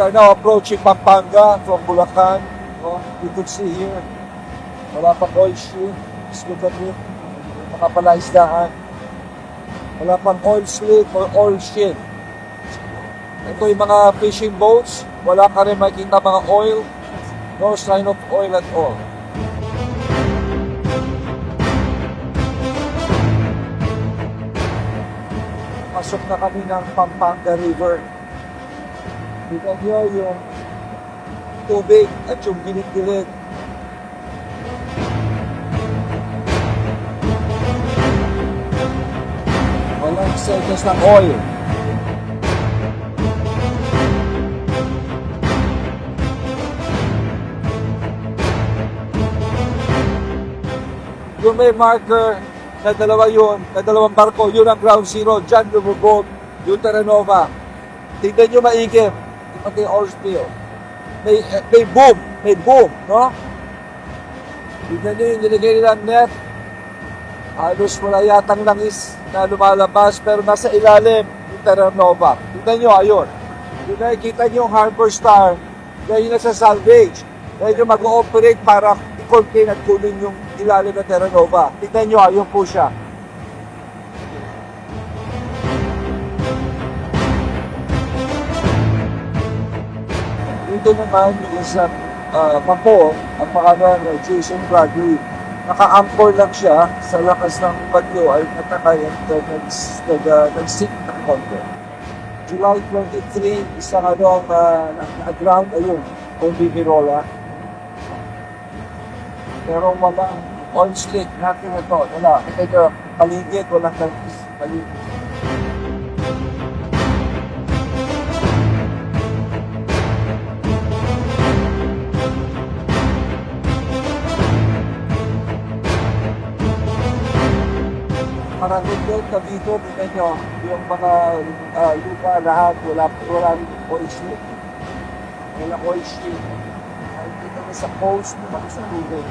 We are now approaching Pampanga from Bulacan. No? You could see here, wala pang oil ship. Just look at it. Mga palaisdaan. Wala pang oil slick or oil ship. Ito yung mga fishing boats. Wala ka rin makikita mga oil. No sign of oil at all. Pasok na kami ng Pampanga River. Tignan nyo yung tubig at yung gilid-gilid. Walang seconds ng oil. Yung may marker na dalawa yun, na dalawang barko, yun ang ground zero, dyan lumubog, yung Terranova. Tingnan nyo maigi, pati oil spill. May, may boom, may boom, no? Tingnan nyo yung nilagay nilang net. Halos wala yatang langis na lumalabas, pero nasa ilalim yung Terranova. Tingnan nyo, ayun. Yung nakikita nyo yung Harbor Star, yan yung nasa salvage. Yan yung mag-ooperate para i-contain at kunin yung ilalim ng Terranova. Tingnan nyo, ayun po siya. Dito naman yung isang uh, Papo, ang pangalan ng Jason Bradley. Naka-anchor lang siya sa lakas ng bagyo ay natakayan na nag, uh, nag-sink ng konti. July 23, isang ano uh, na-ground, ayun, kung Bibirola. Pero walang oil slick, nothing at all. Wala. Ito, paligid, walang. Paligid. Na dito, tingnan nyo, yung mga uh, lupa lahat, wala, wala oil slick. Wala oil slick. Nakikita mo sa post, naman sa tubig.